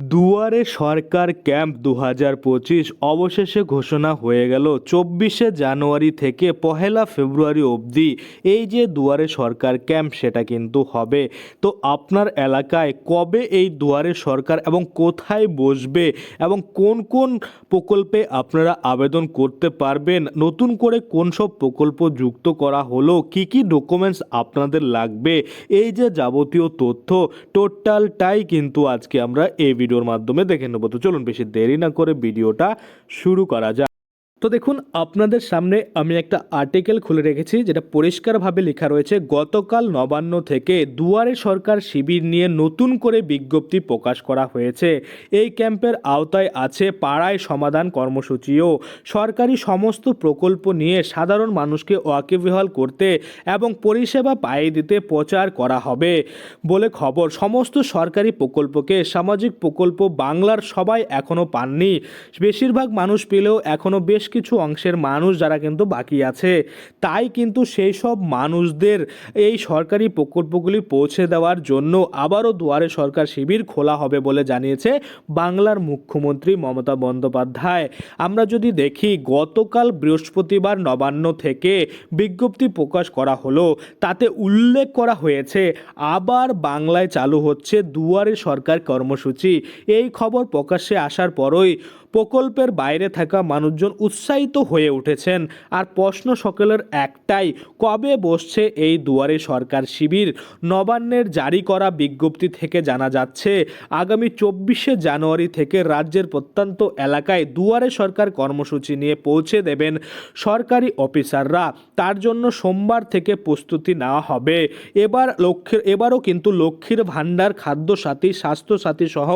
দুয়ারে সরকার ক্যাম্প দু হাজার পঁচিশ অবশেষে ঘোষণা হয়ে গেল, চব্বিশে জানুয়ারি থেকে পহেলা ফেব্রুয়ারি অবধি এই যে দুয়ারে সরকার ক্যাম্প সেটা কিন্তু হবে। তো আপনার এলাকায় কবে এই দুয়ারে সরকার এবং কোথায় বসবে এবং কোন কোন প্রকল্পে আপনারা আবেদন করতে পারবেন, নতুন করে কোন সব প্রকল্প যুক্ত করা হলো, কি কি ডকুমেন্টস আপনাদের লাগবে, এই যে যাবতীয় তথ্য টোটালটাই কিন্তু আজকে আমরা এই ভিডিওর মাধ্যমে দেখে নেব। তো চলুন বেশি দেরি না করে ভিডিওটা শুরু করা যাক। তো দেখুন, আপনাদের সামনে আমি একটা আর্টিকেল খুলে রেখেছি, যেটা পরিষ্কারভাবে লেখা রয়েছে। গতকাল নবান্ন থেকে দুয়ারে সরকার শিবির নিয়ে নতুন করে বিজ্ঞপ্তি প্রকাশ করা হয়েছে। এই ক্যাম্পের আওতায় আছে পাড়ায় সমাধান কর্মসূচিও। সরকারি সমস্ত প্রকল্প নিয়ে সাধারণ মানুষকে ওয়াকিবহাল করতে এবং পরিষেবা পাইয়ে দিতে প্রচার করা হবে বলে খবর। সমস্ত সরকারি প্রকল্পকে সামাজিক প্রকল্প বাংলার সবাই এখনও পাননি। বেশিরভাগ মানুষ পেলেও এখনও বেশ কিছু অংশের মানুষ যারা কিন্তু বাকি আছে, তাই কিন্তু সেই সব মানুষদের এই সরকারি প্রকল্পগুলি পৌঁছে দেওয়ার জন্য আবারও দুয়ারে সরকার শিবির খোলা হবে বলে জানিয়েছে বাংলার মুখ্যমন্ত্রী মমতা বন্দ্যোপাধ্যায়। আমরা যদি দেখি, গতকাল বৃহস্পতিবার নবান্ন থেকে বিজ্ঞপ্তি প্রকাশ করা হলো, তাতে উল্লেখ করা হয়েছে, আবার বাংলায় চালু হচ্ছে দুয়ারে সরকার কর্মসূচি। এই খবর প্রকাশ্যে আসার পরই প্রকল্পের বাইরে থাকা মানুষজন উৎসাহিত হয়ে উঠেছেন। আর প্রশ্ন সকলের একটাই, কবে বসছে এই দুয়ারে সরকার শিবির? নবান্নের জারি করা বিজ্ঞপ্তি থেকে জানা যাচ্ছে, আগামী চব্বিশে জানুয়ারি থেকে রাজ্যের প্রত্যন্ত এলাকায় দুয়ারে সরকার কর্মসূচি নিয়ে পৌঁছে দেবেন সরকারি অফিসাররা। তার জন্য সোমবার থেকে প্রস্তুতি নেওয়া হবে। এবার লক্ষ্যের, এবারও কিন্তু লক্ষ্মীর ভাণ্ডার খাদ্য সাথী স্বাস্থ্য সাথী সহ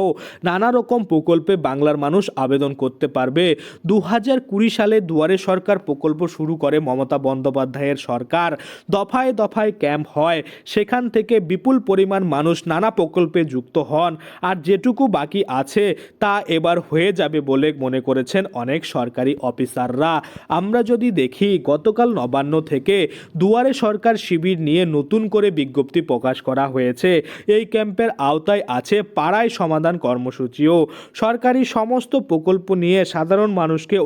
নানা রকম প্রকল্পে বাংলার মানুষ আবেদন করতে পারবে। দু হাজার কুড়ি সালে দুয়ারে সরকার প্রকল্প শুরু করে মমতা বন্দ্যোপাধ্যায়ের সরকার। দফায় দফায় ক্যাম্প হয়। সেখান থেকে বিপুল পরিমাণ মানুষ নানা প্রকল্পে যুক্ত হন। আর যেটুকু বাকি আছে, তা এবার হয়ে যাবে বলে মনে করেছেন অনেক সরকারি অফিসাররা। আমরা যদি দেখি, গতকাল নবান্ন থেকে দুয়ারে সরকার শিবির নিয়ে নতুন করে বিজ্ঞপ্তি প্রকাশ করা হয়েছে। এই ক্যাম্পের আওতায় আছে পাড়ায় সমাধান কর্মসূচিও। সরকারি সমস্ত প্রকল্প নিয়ে সাধারণ মানুষকে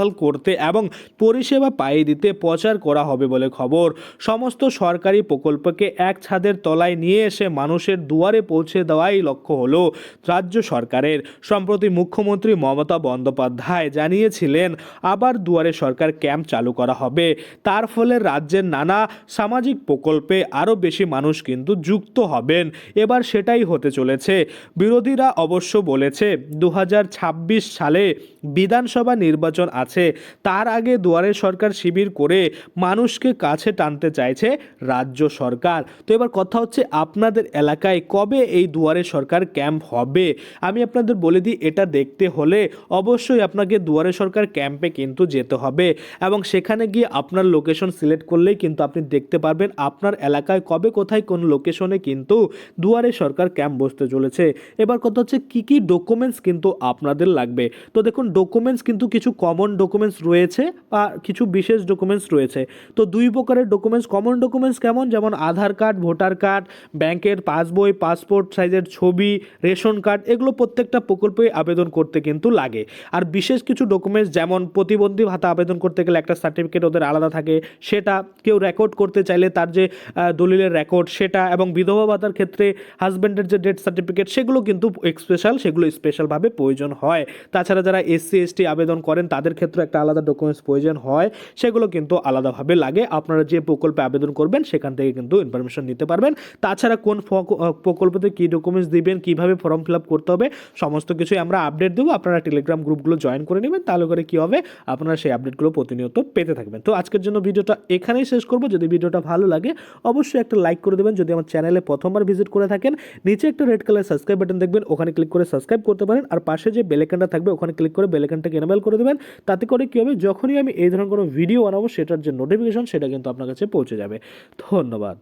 ওয়াকিবহাল করতে এবং পরিষেবা পাইয়ে দিতে প্রচার করা হবে বলে খবর। সমস্ত সরকারি প্রকল্পকে এক ছাদের তলায় নিয়ে এসে মানুষের দুয়ারে পৌঁছে দেওয়াই লক্ষ্য হলো রাজ্য সরকারের। সম্প্রতি মুখ্যমন্ত্রী মমতা বন্দ্যোপাধ্যায় জানিয়েছিলেন, আবার দুয়ারে সরকার ক্যাম্প চালু করা হবে। তার ফলে রাজ্যের নানা সামাজিক প্রকল্পে আরও বেশি মানুষ কিন্তু যুক্ত হবেন। এবার সেটাই হতে চলেছে। বিরোধীরা অবশ্য বলেছে দু হাজার ছাব্বিশ সালে বিধানসভা নির্বাচন আছে। তার আগে দুয়ারে সরকার শিবির করে মানুষকে কাছে টানতে চাইছে রাজ্য সরকার। তো এবার কথা হচ্ছে আপনাদের এলাকায় কবে এই দুয়ারে সরকার ক্যাম্প হবে? আমি আপনাদের বলে দিই, এটা দেখতে হলে অবশ্যই আপনাকে দুয়ারে সরকার ক্যাম্পে কিন্তু যেতে হবে এবং সেখানে গিয়ে আপনার লোকেশন সিলেক্ট করলেই কিন্তু আপনি দেখতে পারবেন আপনার এলাকায় কবে, কোথায়, কোন লোকেশনে কিন্তু দুয়ারে সরকার ক্যাম্প বসতে চলেছে। এবার কথা হচ্ছে কি কি ডকুমেন্টস কিন্তু আপনাদের লাগবে? তো দেখুন ডকুমেন্টস কিন্তু কিছু কমন ডকুমেন্টস রয়েছে বা কিছু বিশেষ ডকুমেন্টস রয়েছে। তো দুই প্রকারের ডকুমেন্টস কমন ডকুমেন্টস কেমন? যেমন আধার কার্ড, ভোটার কার্ড, ব্যাংকের পাসবই পাসপোর্ট সাইজের ছবি, রেশন কার্ড, এগুলো প্রত্যেকটা প্রকল্পে আবেদন করতে কিন্তু লাগে। আর বিশেষ কিছু ডকুমেন্টস যেমন প্রতিবন্ধী ভাতা আবেদন করতে গেলে একটা সার্টিফিকেট ওদের আলাদা থাকে, সেটা কেউ রেকর্ড করতে চাইলে তার যে দলিলের রেকর্ড সেটা এবং বিধবা ভাতার ক্ষেত্রে হাজব্যান্ডের যে ডেথ সার্টিফিকেট সেগুলো কিন্তু স্পেশাল সেগুলো স্পেশালভাবে প্রয়োজন হয়। তাছাড়া যারা এসসি এসটি আবেদন করেন, তাদের ক্ষেত্রে একটা আলাদা ডকুমেন্টস প্রয়োজন হয়, সেগুলো কিন্তু আলাদাভাবে লাগে। আপনারা যে প্রকল্পে আবেদন করবেন, সেখান থেকে কিন্তু ইনফরমেশন নিতে পারবেন। তাছাড়া কোন প্রকল্পতে কী ডকুমেন্টস দিবেন, কীভাবে ফর্ম ফিল আপ করতে হবে, সমস্ত কিছুই আমরা আপডেট দেবো। আপনারা টেলিগ্রাম গ্রুপগুলো জয়েন করে নেবেন, তাহলে করে কী হবে, আপনারা সেই আপডেটগুলো প্রতিনিয়ত পেতে থাকবেন। তো আজকের জন্য ভিডিওটা এখানেই শেষ করব। যদি ভিডিওটা ভালো লাগে, অবশ্যই একটা লাইক করে দেবেন। যদি আমার চ্যানেলে প্রথমবার ভিজিট করে থাকেন, নিচে একটা রেড কালার সাবস্ক্রাইব বাটন দেখবেন, ওখানে ক্লিক করে সাবস্ক্রাইব করতে পারেন। আর পাশে যে বেলেকানটা থাকবে, ওখানে ক্লিক করে বেলেকানটাকে এনেবেল করে দেবেন। তাতে করে কী হবে? যখনই আমি এই ধরনের কোনো ভিডিও বানাবো, সেটার যে নোটিফিকেশন সেটা কিন্তু আপনার কাছে পৌঁছে যাবে। ধন্যবাদ।